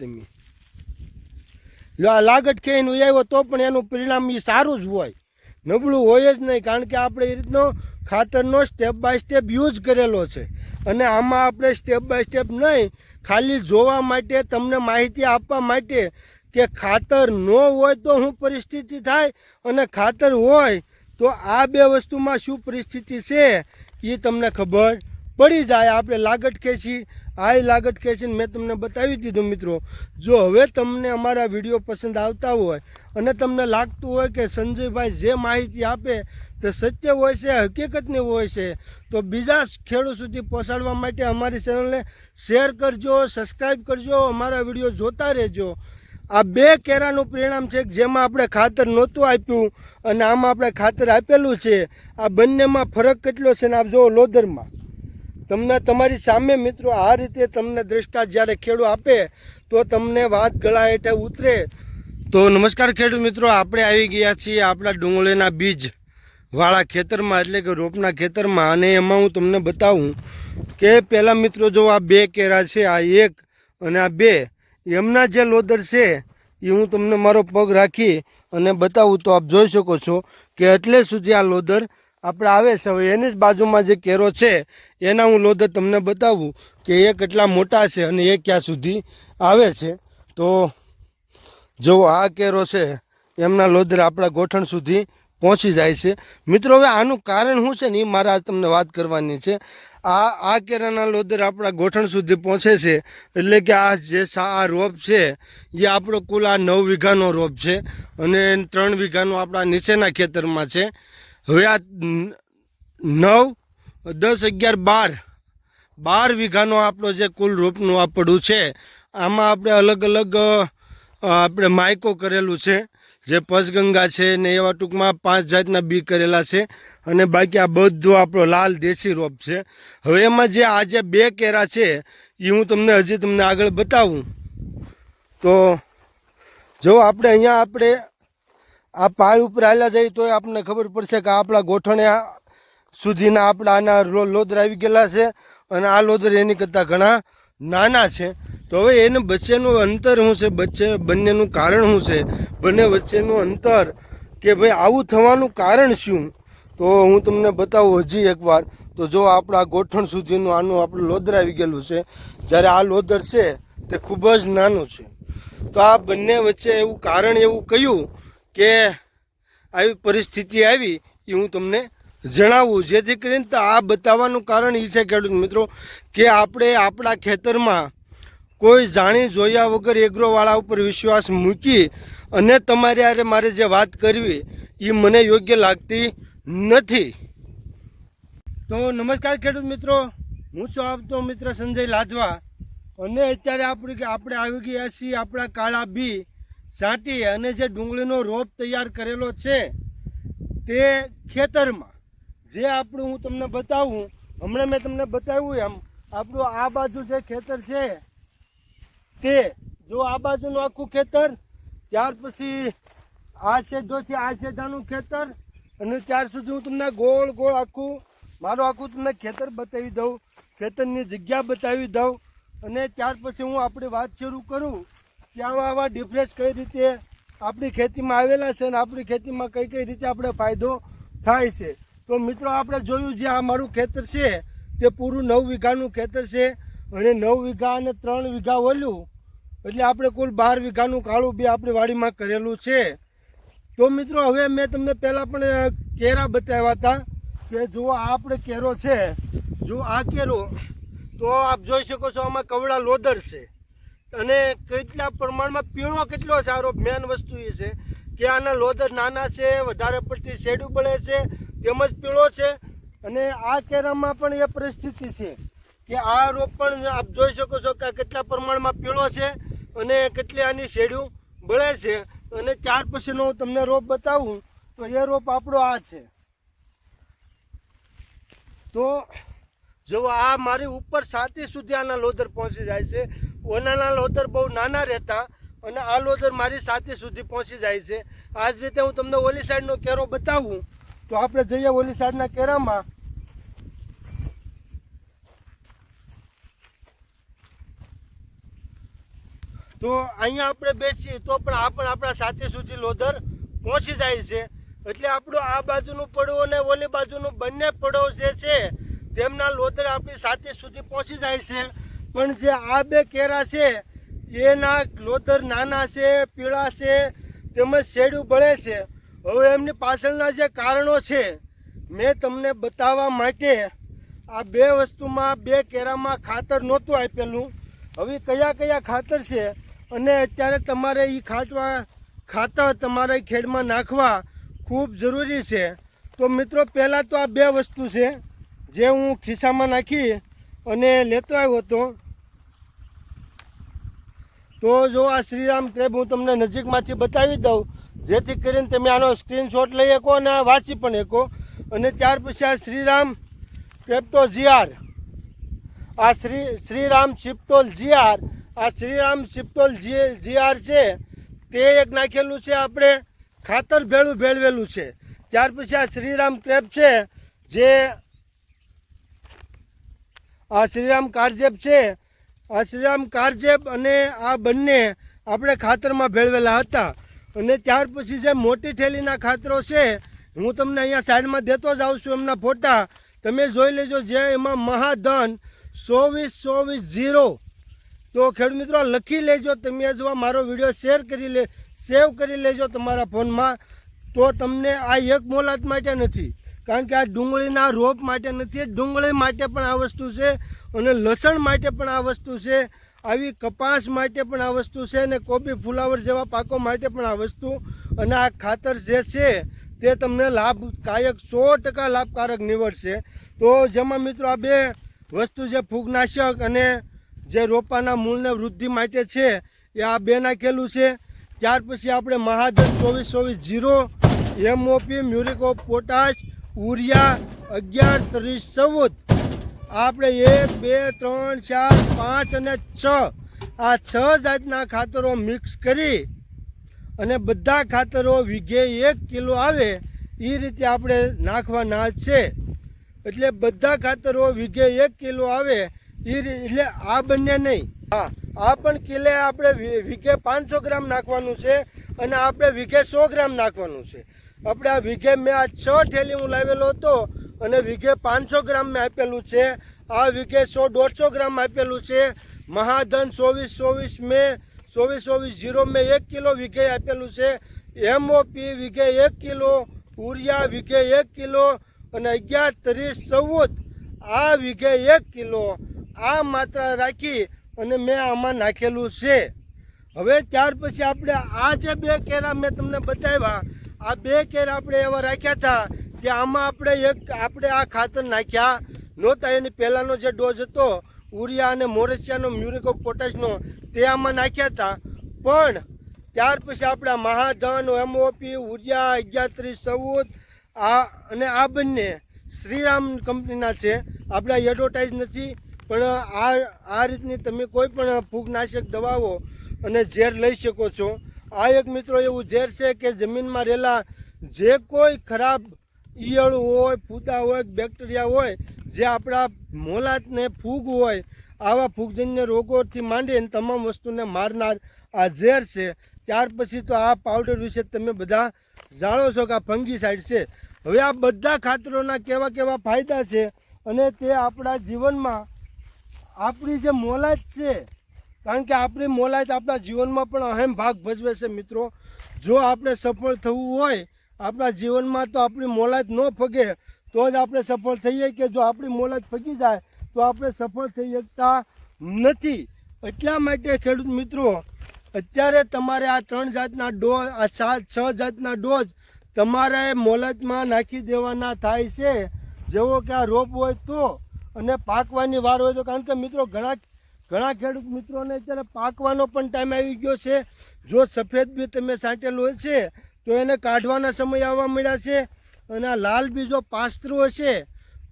તમે. લાગટ ખેઈને આવ્યો તો પણ એનું પરિણામ એ સારું જ હોય. નબળું હોય જ નહીં, કારણ કે આપણે એ રીતનો ખાતરનો સ્ટેપ બાય સ્ટેપ યુઝ કરેલો છે. અને આમાં આપણે સ્ટેપ બાય સ્ટેપ નહીં, ખાલી જોવા માટે, તમને માહિતી આપવા માટે કે ખાતર ન હોય તો શું પરિસ્થિતિ થાય અને ખાતર હોય તો આ બે વસ્તુમાં શું પરિસ્થિતિ છે એ તમને ખબર પડી જાય. આપણે લાગટ ખેંચી આ લાગટ ખેંચીને મેં તમને બતાવી દીધું મિત્રો. જો હવે તમને અમારા વીડિયો પસંદ આવતા હોય અને તમને લાગતું હોય કે સંજયભાઈ જે માહિતી આપે તે સત્ય હોય છે, હકીકતની હોય છે, તો બીજા ખેડૂત સુધી પહોંચાડવા માટે અમારી ચેનલને શેર કરજો સબસ્ક્રાઈબ કરજો, અમારા વીડિયો જોતા રહેજો. આ બે કેરાનું પરિણામ છે જેમાં આપણે ખાતર નહોતું આપ્યું અને આમાં આપણે ખાતર આપેલું છે. આ બંનેમાં ફરક કેટલો છે ને આપ જુઓ લોદરમાં. તમને તમારી સામે મિત્રો આ રીતે તમને દ્રષ્ટા જ્યારે ખેડૂત આપે, તો તમને વાત ગળા હેઠે ઉતરે. તો નમસ્કાર ખેડૂત મિત્રો, આપણે આવી ગયા છીએ આપણા ડુંગળીના બીજ વાળા ખેતરમાં, એટલે કે રોપના ખેતરમાં. અને એમાં હું તમને બતાવું કે પહેલાં મિત્રો જો આ બે કેરા છે, આ એક અને આ બે, એમના જે લોદર છે, એ હું તમને મારો પગ રાખી અને બતાવું તો આપ જોઈ શકો છો કે એટલે સુધી આ લોદર આપણે આવે છે. હવે એની જ બાજુમાં જે કેરો છે, એના હું લોદર તમને બતાવું કે એ કેટલા મોટા છે અને એ ક્યાં સુધી આવે છે. તો જો આ કેરો છે, એમના લોદર આપણા ગોઠણ સુધી પહોંચી જાય છે. મિત્રો, હવે આનું કારણ શું છે ને એ મારે આજ તમને વાત કરવાની છે. આ આ કેરાના લોદર આપણા ગોઠણ સુધી પહોંચે છે, એટલે કે આ જે આ રોપ છે, એ આપણો કુલ આ નવ વીઘાનો રોપ છે અને ત્રણ વીઘાનો આપણા નીચેના ખેતરમાં છે. હવે આ નવ, દસ, અગિયાર, બાર. બાર વીઘાનો આપણો જે કુલ રોપનું આ પડું છે, આમાં આપણે અલગ અલગ આપણે માયકો કરેલું છે, જે પંચગંગા છે ને એવા ટૂંકમાં પાંચ જાતના બી કરેલા છે, અને બાકી આ બધું આપણો લાલ દેશી રોપ છે. હવે એમાં જે આ જે બે કેરા છે એ હું તમને હજી તમને આગળ બતાવું. તો, જો આપણે અહીંયા આપણે આ પાળ ઉપર હાલ્યા જઈએ તો આપણને ખબર પડશે કે આપણા ગોઠણે સુધીના આપણા આના લોદર આવી ગયેલા છે અને આ લોદર એની કરતાં ઘણા નાના છે. તો હવે એને વચ્ચેનું અંતર શું છે? વચ્ચે બંનેનું કારણ શું છે? બંને વચ્ચેનું અંતર કે ભાઈ આવું થવાનું કારણ શું? તો હું તમને બતાવું હજી એકવાર. તો જો આપણા ગોઠણ સુધીનું આનું આપણું લોદર આવી ગયેલું છે. જ્યારે આ લોદર છે તે ખૂબ જ નાનું છે. તો આ બંને વચ્ચે એવું કારણ એવું કયું કે આવી પરિસ્થિતિ આવી એ હું તમને જણાવું. જેથી કરીને તો આ બતાવવાનું કારણ એ છે ખેડૂત મિત્રો, કે આપણે આપણા ખેતરમાં કોઈ જાણી જોયા વગર એગ્રોવાળા ઉપર વિશ્વાસ મૂકી અને તમારે આરે મારે જે વાત કરવી એ મને યોગ્ય લાગતી નથી. તો નમસ્કાર ખેડૂત મિત્રો, હું છું આપતો મિત્ર સંજય લાજવા. અને અત્યારે આપણે આપણે આવી ગયા છીએ આપણા કાળા બી સાંટી અને જે ડુંગળીનો રોપ તૈયાર કરેલો છે, તે ખેતરમાં. જે આપણું હું તમને બતાવું, હમણાં મેં તમને બતાવ્યું એમ, આપણું આ બાજુ જે ખેતર છે, તે જો આ બાજુનું આખું ખેતર, ત્યાર પછી આ છેદોથી આ છેદાનું ખેતર, અને ત્યાર સુધી હું તમને ગોળ ગોળ આખું, મારું આખું તમને ખેતર બતાવી દઉં, ખેતરની જગ્યા બતાવી દઉં, અને ત્યાર પછી હું આપણી વાત શરૂ કરું. આવા આવા ડિફરન્સ કઈ રીતે આપણી ખેતીમાં આવેલા છે અને આપણી ખેતીમાં કઈ કઈ રીતે આપણે ફાયદો થાય છે. તો મિત્રો, આપણે જોયું જે આ મારું ખેતર છે, તે પૂરું નવ વીઘાનું ખેતર છે અને નવ વીઘા અને ત્રણ વીઘા ઓલું એટલે આપણે કુલ બાર વીઘાનું કાળું બી આપણી વાડીમાં કરેલું છે. તો મિત્રો, હવે મેં તમને પહેલાં પણ કેરા બતાવ્યા હતા કે જુઓ આ આપણે કેરો છે, જો આ કેરો, તો આપ જોઈ શકો છો આમાં કવડા લોદર છે. અને કેટલા પ્રમાણમાં પીળો કેટલો સારો મેન વસ્તુ એ છે કે આના લોદર નાના છે, વધારે પડતી શેડું બળે છે, તેમજ પીળો છે. અને આ કેરામાં પણ એ પરિસ્થિતિ છે કે આ રોપ પણ આપ જોઈ શકો છો કે કેટલા પ્રમાણમાં પીળો છે અને કેટલી આની શેડું બળે છે. અને ત્યાર પછીનો હું તમને રોપ બતાવું, તો એ રોપ આપણો આ છે. તો જો આ મારી ઉપર સાતી સુધી આના લોદર પહોંચી જાય છે ઓનાના લોદર બહુ નાના રહેતા અને આ લોદર મારી સાતી સુધી પહોંચી જાય છે. આ જ રીતે હું તમને ઓલી સાઈડનો કેરો બતાવું. તો આપણે જઈએ ઓલી સાઈડના કેરામાં. તો અહીંયા આપણે બેસીએ તો પણ આ પણ આપણા સાથે સુધી લોધર પહોંચી જાય છે. એટલે આપણું આ બાજુનું પડવું અને ઓલી બાજુનું બંને પડો જે છે, તેમના લોધર આપણી સાથે સુધી પહોંચી જાય છે. પણ જે આ બે કેરા છે, એના લોતર નાના છે, પીળા છે, તેમજ શેડું બળે છે. હવે એમની પાછળના જે કારણો છે, મેં તમને બતાવવા માટે આ બે વસ્તુમાં બે કેરામાં ખાતર નહોતું આપેલું. હવે કયા કયા ખાતર છે અને અત્યારે તમારે એ ખાટવા, ખાતર તમારા ખેડમાં નાખવા ખૂબ જરૂરી છે. તો મિત્રો, પહેલાં તો આ બે વસ્તુ છે, જે હું ખિસ્સામાં નાખી અને લેતો આવ્યો હતો. તો જો આ શ્રીરામ ક્રેબ હું તમને નજીકમાંથી બતાવી દઉં, જેથી કરીને તમે આનો સ્ક્રીનશોટ લઈ શકો અને વાંચી પણ શકો. અને ત્યાર પછી આ શ્રીરામ ક્રેપ્ટો જીઆર આ શ્રી, શ્રીરામ શિપ્ટોલ જીઆર આ શ્રીરામ ચિપ્ટોલ જી જીઆર છે, તે એક નાખેલું છે આપણે ખાતર ભેળું ભેળવેલું છે. ત્યાર પછી આ શ્રીરામ ક્રેપ છે, જે આ શ્રીરામ કારજેપ છે આ શ્રીરામ કારજેબ અને આ બંને આપણે ખાતરમાં ભેળવેલા હતા. અને ત્યાર પછી જે મોટી થેલીના ખાતરો છે, હું તમને અહીંયા સાઈડમાં દેતો જ આવું છું એમના ફોટા. તમે જોઈ લેજો જે એમાં મહાધન ચોવીસ ચોવીસ ઝીરો. તો ખેડૂત મિત્રો લખી લેજો, તમે જો મારો વીડિયો શેર કરી લે, સેવ કરી લેજો તમારા ફોનમાં. તો તમને આ એક મોલાત માટે નથી. કારણ કે આ ડુંગળીના રોપ માટે નથી ડુંગળી માટે પણ આ વસ્તુ છે અને લસણ માટે પણ આ વસ્તુ છે. આવી કપાસ માટે પણ આ વસ્તુ છે અને કોબી ફુલાવર જેવા પાકો માટે પણ આ વસ્તુ. અને આ ખાતર જે છે તે તમને લાભકાયક સો ટકા લાભકારક નીવડશે. તો જેમાં મિત્રો આ બે વસ્તુ જે ફૂગનાશક અને જે રોપાના મૂળને વૃદ્ધિ માટે છે, એ આ બે નાખેલું છે. ત્યાર પછી આપણે મહાજન ચોવીસ ચોવીસ zero MOP muriate of potash urea અગિયાર ત્રીસ ચૌદ. આપણે એક, બે, ત્રણ, ચાર, પાંચ અને છ. આ છ જાતના ખાતરો મિક્સ કરી અને બધા ખાતરો વીઘે એક કિલો આવે એ રીતે આપણે નાખવાના છે. એટલે બધા ખાતરો વીઘે એક કિલો આવે એ એટલે આ બંને નહીં. હા, આ પણ કિલે આપણે વીઘે પાંચસો ગ્રામ નાખવાનું છે અને આપણે વીઘે સો ગ્રામ નાખવાનું છે. આપણે આ વીઘે મેં આ છ ઠેલી હું લાવેલો હતો અને વીઘે પાંચસો ગ્રામ મેં આપેલું છે. આ વીઘે સો દોઢસો ગ્રામ આપેલું છે. મહાધન ચોવીસ ચોવીસ મેં, ચોવીસ ચોવીસ જીરો મેં એક કિલો વીઘે આપેલું છે. એમઓપી વીઘે એક કિલો, ઉરિયા વીઘે એક કિલો અને અગિયાર, ત્રીસ, ચૌદ, આ વીઘે એક કિલો. આ માત્રા રાખી અને મેં આમાં નાખેલું છે. હવે ત્યાર પછી આપણે આ જે બે કેરા મેં તમને બતાવ્યા આ બે કેર આપણે એવા રાખ્યા હતા કે આમાં આપણે એક આપણે આ ખાતર નાખ્યા નહોતા. એની પહેલાંનો જે ડોઝ હતો ઉરિયા અને મોરેશિયાનો, મ્યુરિક ઓફ પોટાશનો, તે આમાં નાખ્યા હતા. પણ ત્યાર પછી આપણે મહાધન, એમઓપી ઉરિયા અગિયાત્રીસ, ચૌદ, આ અને આ બંને શ્રીરામ કંપનીના છે. આપણે એડવર્ટાઇઝ નથી, પણ આ આ રીતની તમે કોઈ પણ ફૂગનાશક દવાઓ અને ઝેર લઈ શકો છો. આ એક મિત્રો એવું ઝેર છે કે જમીનમાં રહેલા જે કોઈ ખરાબ ઈયળ હોય, ફૂદા હોય, બેક્ટેરિયા હોય, જે આપણા મોલાતને ફૂગ હોય, આવા ફૂગજન્ય રોગોથી માંડીને તમામ વસ્તુને મારનાર આ ઝેર છે. ત્યાર પછી તો આ પાવડર વિશે તમે બધા જાણો છો કે આ ફંગીસાઇડ છે. હવે આ બધા ખાતરોના કેવા કેવા ફાયદા છે અને તે આપણા જીવનમાં આપણી જે મોલાત છે કારણ કે આપણી મોલાત આપણા જીવનમાં પણ અહેમ ભાગ ભજવે છે મિત્રો. જો આપણે સફળ થવું હોય, આપણા જીવનમાં તો આપણી મોલાત ન ફગે, તો જ આપણે સફળ થઈએ કે જો આપણી મોલાત ફગી જાય, તો આપણે સફળ થઈ શકતા નથી. એટલા માટે ખેડૂત મિત્રો, અત્યારે તમારે આ ત્રણ જાતના ડોઝ આ સાત, છ જાતના ડોઝ તમારે મોલતમાં નાખી દેવાના થાય છે. જેવો કે આ રોપ હોય તો, અને પાકવાની વાર હોય તો, કારણ કે મિત્રો ઘણા ઘણા ખેડૂત મિત્રોને અત્યારે પાકવાનો પણ ટાઈમ આવી ગયો છે. જો સફેદ બી તમે સાંટેલું હોય છે, તો એને કાઢવાના સમય આવવા મળ્યા છે અને આ લાલ બી જો પાસ્તરું હશે,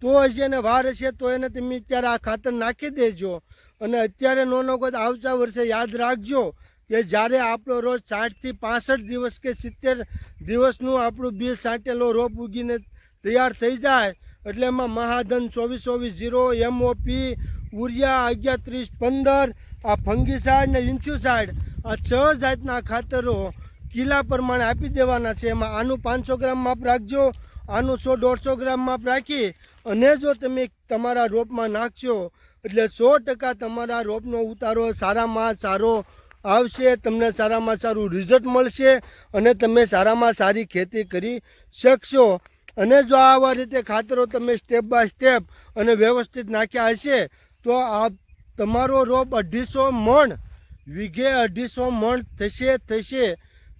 તો હજી એને વાર હશે, તો એને તમે અત્યારે આ ખાતર નાખી દેજો. અને અત્યારે નો નો આવતા વર્ષે યાદ રાખજો કે જ્યારે આપણો રોજ સાઠથી પાસઠ દિવસ કે સિત્તેર દિવસનું આપણું બીજ સાંટેલો રોપ ઉગીને તૈયાર થઈ જાય, એટલે એમાં મહાધન ચોવીસ ચોવીસ જીરો એમઓપી ઉરિયા અગિયાર ત્રીસ પંદર, આ ફંગીસાઇડ ને ઇન્સ્યુસાઇડ, આ છ જાતના ખાતરો કિલ્લા પ્રમાણે આપી દેવાના છે. એમાં આનું પાંચસો ગ્રામ માપ રાખજો, આનું સો દોઢસો ગ્રામ માપ રાખી અને જો તમે તમારા રોપમાં નાખશો, એટલે સો ટકા તમારા રોપનો ઉતારો સારામાં સારો આવશે, તમને સારામાં સારું રિઝલ્ટ મળશે અને તમે સારામાં સારી ખેતી કરી શકશો. અને જો આવા રીતે ખાતરો તમે સ્ટેપ બાય સ્ટેપ અને વ્યવસ્થિત નાખ્યા હશે તો આ તમારો રોપ અઢીસો મણ, વીઘે અઢીસો મણ થશે થશે.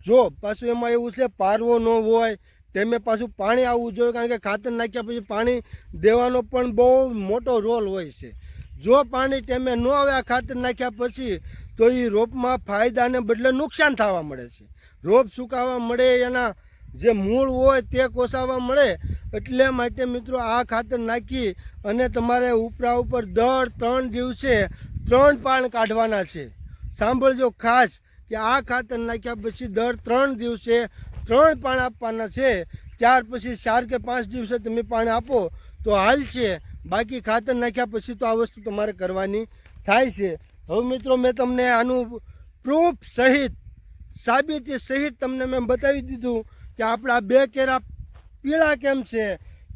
જો પાછું એમાં એવું છે, પારવો ન હોય, તેમે પાછું પાણી આવવું જોઈએ, કારણ કે ખાતર નાખ્યા પછી પાણી દેવાનો પણ બહુ મોટો રોલ હોય છે. જો પાણી તેમે ન આવે, આ ખાતર નાખ્યા પછી, તો એ રોપમાં ફાયદાને બદલે નુકસાન થવા મળે છે. રોપ સુકાવા મળે, એના જે મૂળ હોય તે કોસાવા મળે, એટલે માટે મિત્રો આ ખાતર નાખી અને તમારે ઉપરા ઉપર દર ત્રણ દિવસે ત્રણ પાણ કાઢવાના છે. સાંભળજો ખાસ કે આ ખાતર નાખ્યા પછી દર ત્રણ દિવસે ત્રણ પાણ આપવાના છે. ત્યાર પછી ચાર કે પાંચ દિવસે તમે પાણી આપો, તો હાલ છે. બાકી ખાતર નાખ્યા પછી તો આ વસ્તુ તમારે કરવાની થાય છે. હવે મિત્રો મેં તમને આનું પ્રૂફ સહિત, સાબિતી સહિત તમને મેં બતાવી દીધું. કે આપણા બે કેરા પીળા કેમ છે?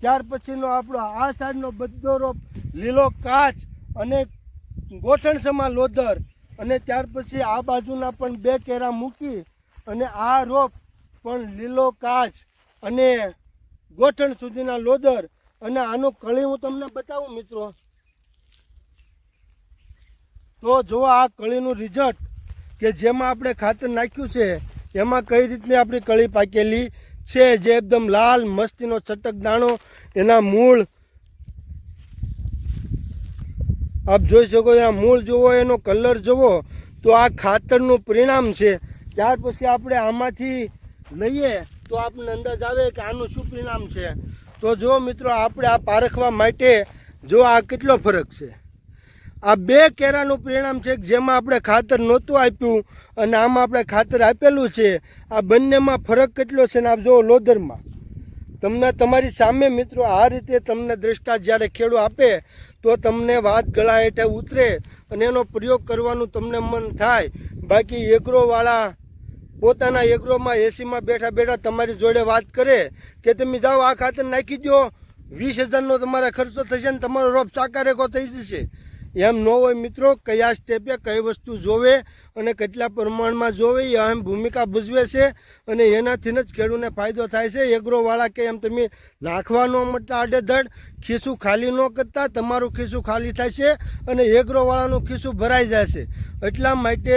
ત્યાર પછીનો આપણો આ સાઈડનો બધો રોપ લીલો કાચ અને ગોઠણ સમા લોદર. અને ત્યાર પછી આ બાજુના પણ બે કેરા મૂકી અને આ રોપ પણ લીલો કાચ અને ગોઠણ સુધીના લોદર. અને આનું કળી હું તમને બતાવું મિત્રો. તો જો આ કળીનું રિઝલ્ટ કે જેમાં આપણે ખાતર નાખ્યું છે. એમાં કઈ રીતની આપણી કળી પાકેલી છે? જે એકદમ લાલ મસ્તીનો ચટક દાણો, એના મૂળ. આપ જોઈ શકો આ મૂળ જુઓ, એનો કલર જુઓ, તો આ ખાતરનું પરિણામ છે. ત્યાર પછી આપણે આમાંથી લઈએ, તો આપણને અંદાજ આવે કે આનું શું પરિણામ છે. તો જો મિત્રો, આપણે આ પારખવા માટે, જો આ કેટલો ફરક છે? આ બે કેરાનું પરિણામ છે જેમાં આપણે ખાતર નહોતું આપ્યું અને આમાં આપણે ખાતર આપેલું છે. આ બંનેમાં ફરક કેટલો છે ને આપ જુઓ લોદરમાં તમને તમારી સામે મિત્રો આ રીતે તમને દ્રષ્ટા જ્યારે ખેડૂ આપે, તો તમને વાત ગળા હેઠે ઉતરે અને એનો પ્રયોગ કરવાનું તમને મન થાય. બાકી એગ્રોવાળા પોતાના એગ્રોમાં એસીમાં બેઠા બેઠા તમારી જોડે વાત કરે કે તમે જાઓ આ ખાતર નાખી દો વીસ હજારનો તમારા ખર્ચો થશે ને તમારો રોપ સાકારેકો થઈ જશે. એમ ન હોય મિત્રો, કયા સ્ટેપે કઈ વસ્તુ જોવે અને કેટલા પ્રમાણમાં જોવે, એ અહમ ભૂમિકા ભજવે છે અને એનાથી જ ખેડૂતને ફાયદો થાય છે. એગ્રોવાળા કે એમ તમે નાખવા ન મળતા આડેધડ ખીસું ખાલી ન કરતા, તમારું ખીસું ખાલી થશે અને એગ્રોવાળાનું ખીસું ભરાઈ જશે એટલા માટે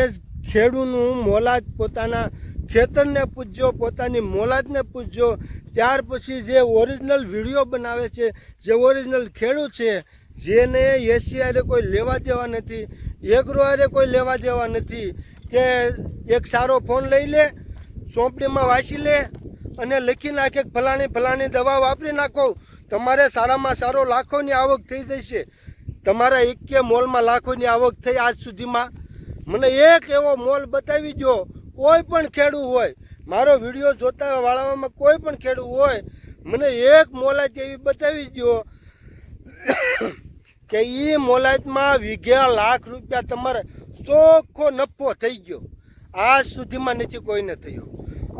ખેડૂતનું મોલાદ પોતાના ખેતરને પૂજજો પોતાની મોલાદને પૂજજો ત્યાર પછી જે ઓરિજિનલ વીડિયો બનાવે છે, જે ઓરિજિનલ ખેડૂત છે જેને એસી કોઈ લેવા દેવા નથી એગ્રો આરે કોઈ લેવા દેવા નથી, કે એક સારો ફોન લઈ લે સોંપડીમાં વાંચી લે અને લખી નાખે ફલાણી ફલાણી દવા વાપરી નાખો, તમારે સારામાં સારો લાખોની આવક થઈ જશે. તમારા એકે મોલમાં લાખોની આવક થઈ આજ સુધીમાં. મને એક એવો મોલ બતાવી દો કોઈ પણ ખેડૂત હોય. મારો વીડિયો જોતા વાળામાં કોઈ પણ ખેડૂત હોય, મને એક મોલા જેવી બતાવી દો કે એ મોલાયતમાં વીઘા લાખ રૂપિયા તમારે ચોખ્ખો નફો થઈ ગયો. આજ સુધીમાં નથી કોઈને થયો.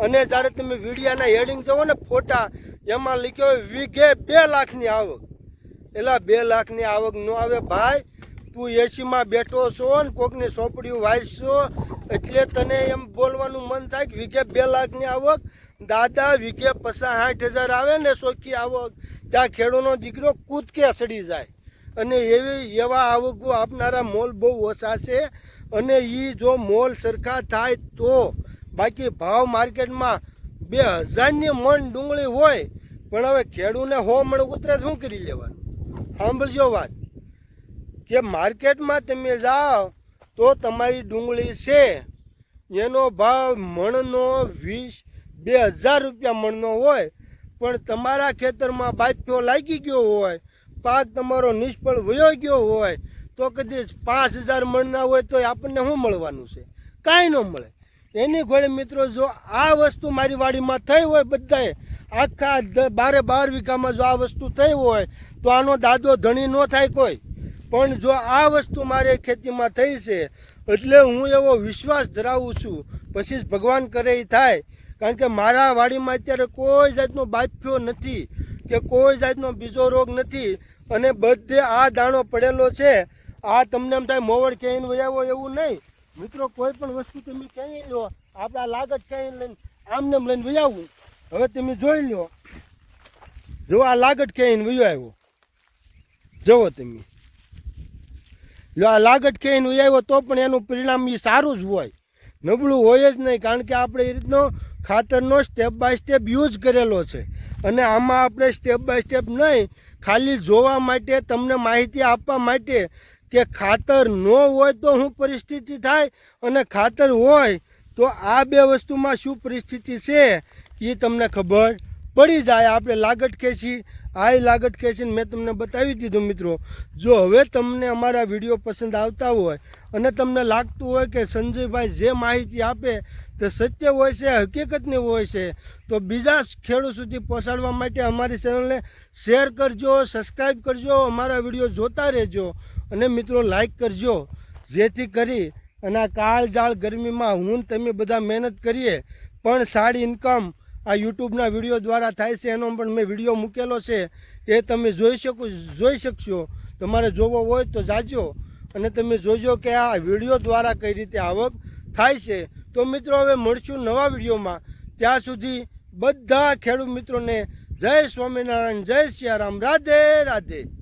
અને જ્યારે તમે વીડિયાના હેડિંગ જોવો ને ફોટા, એમાં લખ્યો વીઘે બે લાખની આવક. એટલે બે લાખની આવક ન આવે ભાઈ. તું એસીમાં બેઠો છો ને કોકને સોપડીઓ વાંચશો, એટલે તને એમ બોલવાનું મન થાય કે વીઘે બે લાખની આવક. દાદા, વીઘે પચાસ સાઠ હજાર આવે ને સોખી આવક. ત્યાં ખેડૂતનો દીકરો કૂદકે સડી જાય. અને એવી એવા આવકો આપનારા મોલ બહુ ઓછા છે. અને એ જો મોલ સરખા થાય તો બાકી ભાવ માર્કેટમાં બે હજારની મણ ડુંગળી હોય, પણ હવે ખેડૂને હો મણ ઉતરે શું કરી લેવાનું? સાંભળજો વાત. કે માર્કેટમાં તમે જાઓ તો તમારી ડુંગળી છે, એનો ભાવ મણનો વીસ, બે હજાર રૂપિયા મણનો હોય, પણ તમારા ખેતરમાં બાફ્યો લાગી ગયો હોય પાક તમારો નિષ્ફળ વયો ગયો હોય, તો કદાચ પાંચ હજાર મણના હોય તો આપણને શું મળવાનું છે? કાંઈ ન મળે. એની ઘોડે મિત્રો, જો આ વસ્તુ મારી વાડીમાં થઈ હોય બધાએ, આખા બારે બાર વીઘામાં જો આ વસ્તુ થઈ હોય, તો આનો દાદો ધણી ન થાય કોઈ. પણ જો આ વસ્તુ મારે ખેતીમાં થઈ છે, એટલે હું એવો વિશ્વાસ ધરાવું છું. પછી જ ભગવાન કરે એ થાય. કારણ કે મારા વાડીમાં અત્યારે કોઈ જાતનો બાફ્યો નથી. કે કોઈ જાતનો બીજો રોગ નથી અને બધે આ દાણો પડેલો છે. આ તમને એમ થાય મોવડ ક્યાંય વયાવો એવું નહીં. મિત્રો, કોઈ પણ વસ્તુ તમે ક્યાંય લો, આપણા લાગત ક્યાંય લઈને આમને એમ લઈને વજાવું હવે તમે જોઈ લો. જો આ લાગટ ક્યાંય વયો આવ્યો જુઓ તમે. લો આ લાગટ ક્યાંય વયો આવ્યો તો પણ એનું પરિણામ એ સારું જ હોય. નબળું હોય જ નહીં, કારણ કે આપણે એ રીતનો ખાતરનો સ્ટેપ બાય સ્ટેપ યુઝ કરેલો છે. અને આમાં આપણે સ્ટેપ બાય સ્ટેપ નહીં, ખાલી જોવા માટે, તમને માહિતી આપવા માટે કે ખાતર ન હોય તો શું પરિસ્થિતિ થાય અને ખાતર હોય તો આ બે વસ્તુમાં શું પરિસ્થિતિ છે એ તમને ખબર પડી જાય, આપણે લાગટ ખેંચી આ લાગટ ખેંચીને મેં તમને બતાવી દીધું મિત્રો. જો હવે તમને અમારા વીડિયો પસંદ આવતા હોય અને તમને લાગતું હોય કે સંજયભાઈ જે માહિતી આપે તે સત્ય હોય છે, હકીકતની હોય છે, તો બીજા ખેડૂત સુધી પહોંચાડવા માટે અમારી ચેનલને શેર કરજો સબસ્ક્રાઈબ કરજો, અમારા વીડિયો જોતા રહેજો અને મિત્રો લાઈક કરજો. જેથી કરી અને આ કાળજાળ ગરમીમાં હું તમે બધા મહેનત કરીએ. પણ સારી ઇન્કમ આ યુટ્યુબના વીડિયો દ્વારા થાય છે, એનો પણ મેં વીડિયો મૂકેલો છે. એ તમે જોઈ શકો, જોઈ શકશો. તમારે જોવો હોય તો જાજો. અને તમે જોજો કે આ વીડિયો દ્વારા કઈ રીતે આવક થાય છે. તો મિત્રો, હવે મળશું નવા વિડીયોમાં. ત્યાં સુધી બધા ખેડૂત મિત્રોને જય સ્વામિનારાયણ, જય સિયારામ. રાધે રાધે.